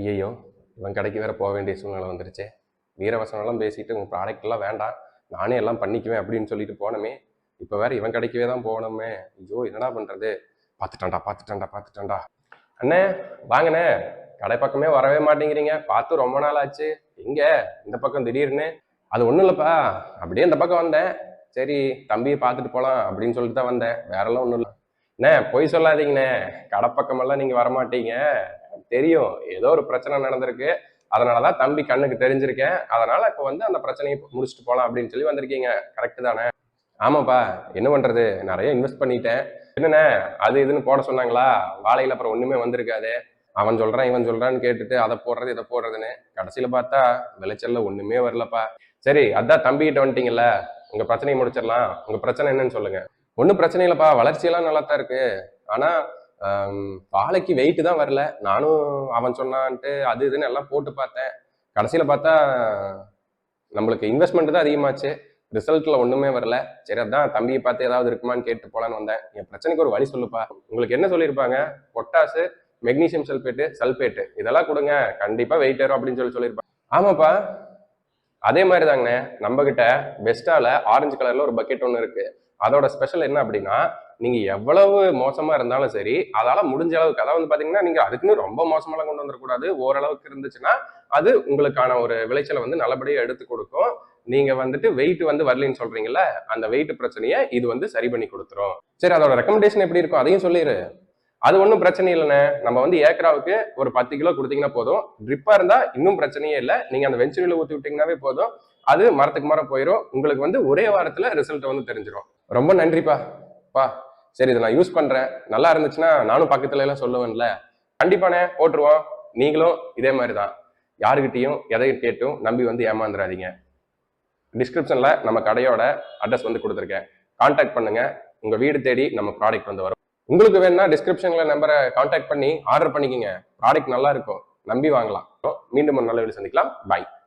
ஐயையோ இவன் கடைக்கு வேற போக வேண்டிய சூழ்நிலை வந்துருச்சு. வீரவசனம்லாம் பேசிட்டு உங்கள் ப்ராடக்ட்லாம் வேண்டாம். நானே எல்லாம் பண்ணிக்குவேன் அப்படின்னு சொல்லிட்டு போனோமே. இப்போ வேற இவன் கடைக்கவே தான் போகணுமே. ஐயோ என்னடா பண்ணுறது பார்த்துட்டான்டா பார்த்துட்டான்டா பார்த்துட்டான்டா. அண்ணே வாங்கண்ணே. கடை பக்கமே வரவே மாட்டேங்கிறீங்க. பார்த்து ரொம்ப நாள் ஆச்சு. எங்கே? இந்த பக்கம் திடீர்னு? அது ஒன்றும் இல்லைப்பா. அப்படியே இந்த பக்கம் வந்தேன். சரி தம்பியை பார்த்துட்டு போகலாம் அப்படின்னு சொல்லிட்டு தான் வந்தேன். வேறெல்லாம் ஒன்றும் இல்லை. அண்ணே பொய் சொல்லாதீங்கண்ணே. கடை பக்கமெல்லாம் நீங்கள் வரமாட்டீங்க. தெரியும். ஏதோ ஒரு பிரச்சனை நடந்திருக்கு. அதனாலதான் தம்பி கண்ணுக்கு தெரிஞ்சிருக்கேன். அதனால இப்போ வந்து அந்த பிரச்சனையை முடிச்சுட்டு போகலாம் அப்படின்னு சொல்லி வந்திருக்கீங்க. கரெக்டு தானே? ஆமாப்பா. என்ன பண்றது? நிறைய இன்வெஸ்ட் பண்ணிட்டேன். என்னண்ணே? அது இதுன்னு போட சொன்னாங்களா? வாழையில அப்புறம் ஒண்ணுமே வந்திருக்காது. அவன் சொல்றான் இவன் சொல்றான்னு கேட்டுட்டு அதை போடுறது இதை போடுறதுன்னு. கடைசியில பார்த்தா விளைச்சல்ல ஒண்ணுமே வரலப்பா. சரி அதான் தம்பிக்கிட்ட வந்துட்டீங்கல்ல. உங்க பிரச்சனையை முடிச்சிடலாம். உங்க பிரச்சனை என்னன்னு சொல்லுங்க. ஒன்றும் பிரச்சனை இல்லைப்பா. வளர்ச்சியெல்லாம் நல்லா தான் இருக்கு. ஆனா பாலைக்கு வாழைக்கு வெயிட் தான் வரல. நானும் அவன் சொன்னான்ட்டு அது இதுன்னு எல்லாம் போட்டு பார்த்தேன். கடைசியில் பார்த்தா நம்மளுக்கு இன்வெஸ்ட்மெண்ட் தான் அதிகமாச்சு. ரிசல்ட்ல ஒண்ணுமே வரல. சரி அதான் தம்பியை பார்த்து ஏதாவது இருக்குமான்னு கேட்டு போலான்னு வந்தேன். என் பிரச்சனைக்கு ஒரு வழி சொல்லுப்பா. உங்களுக்கு என்ன சொல்லியிருப்பாங்க? பொட்டாசு மெக்னீசியம் சல்பேட்டு சல்பேட்டு இதெல்லாம் கொடுங்க. கண்டிப்பா வெயிட் ஏறும் அப்படின்னு சொல்லி சொல்லியிருப்பாங்க ஆமாப்பா. அதே மாதிரி தாங்கண்ணே நம்ம கிட்ட பெஸ்டால ஆரஞ்சு கலர்ல ஒரு பக்கெட் ஒன்று இருக்கு. அதோட ஸ்பெஷல் என்ன அப்படின்னா நீங்க எவ்வளவு மோசமா இருந்தாலும் சரி அதால முடிஞ்ச அளவுக்கு அதாவது வந்து பாத்தீங்கன்னா நீங்க அதுக்குன்னு ரொம்ப மோசமெல்லாம் கொண்டு வந்துடக்கூடாது ஓரளவுக்கு இருந்துச்சுன்னா அது உங்களுக்கான ஒரு விளைச்சலை வந்து நல்லபடியா எடுத்து கொடுக்கும். நீங்க வந்துட்டு வெயிட் வந்து வரலன்னு சொல்றீங்கல்ல அந்த வெயிட் பிரச்சனையை இது வந்து சரி பண்ணி கொடுத்துரும். சரி அதோட ரெக்கமெண்டேஷன் எப்படி இருக்கும்? அதையும் சொல்லிடு அது ஒன்றும் பிரச்சனை இல்லைண்ணே. நம்ம வந்து ஏக்கராவுக்கு ஒரு பத்து கிலோ கொடுத்தீங்கன்னா போதும். ட்ரிப்பா இருந்தா இன்னும் பிரச்சனையே இல்லை. நீங்க அந்த வெஞ்சுரியில ஊற்றி விட்டீங்கன்னாவே போதும். அது மரத்துக்கு மரம் போயிடும் உங்களுக்கு வந்து ஒரே வாரத்துல ரிசல்ட் வந்து தெரிஞ்சிடும் ரொம்ப நன்றிப்பா. பா. சரி இதை நான் யூஸ் பண்றேன். நல்லா இருந்துச்சுன்னா நானும் பக்கத்துல எல்லாம் சொல்லுவேன்ல. கண்டிப்பானே போட்டுருவோம் நீங்களும் இதே மாதிரி தான் யாருக்கிட்டையும் எதை கேட்டும் நம்பி வந்து ஏமாந்துடாதீங்க டிஸ்கிரிப்ஷன்ல நம்ம கடையோட அட்ரஸ் வந்து கொடுத்துருக்கேன். காண்டாக்ட் பண்ணுங்க. உங்க வீடு தேடி நம்ம ப்ராடக்ட் வந்து வரும். உங்களுக்கு வேணும்னா டிஸ்கிரிப்ஷன்ல நம்பரை காண்டாக்ட் பண்ணி ஆர்டர் பண்ணிக்கோங்க. ப்ராடக்ட் நல்லா இருக்கும். நம்பி வாங்கலாம். மீண்டும் ஒரு நல்ல வீடு சந்திக்கலாம். பாய்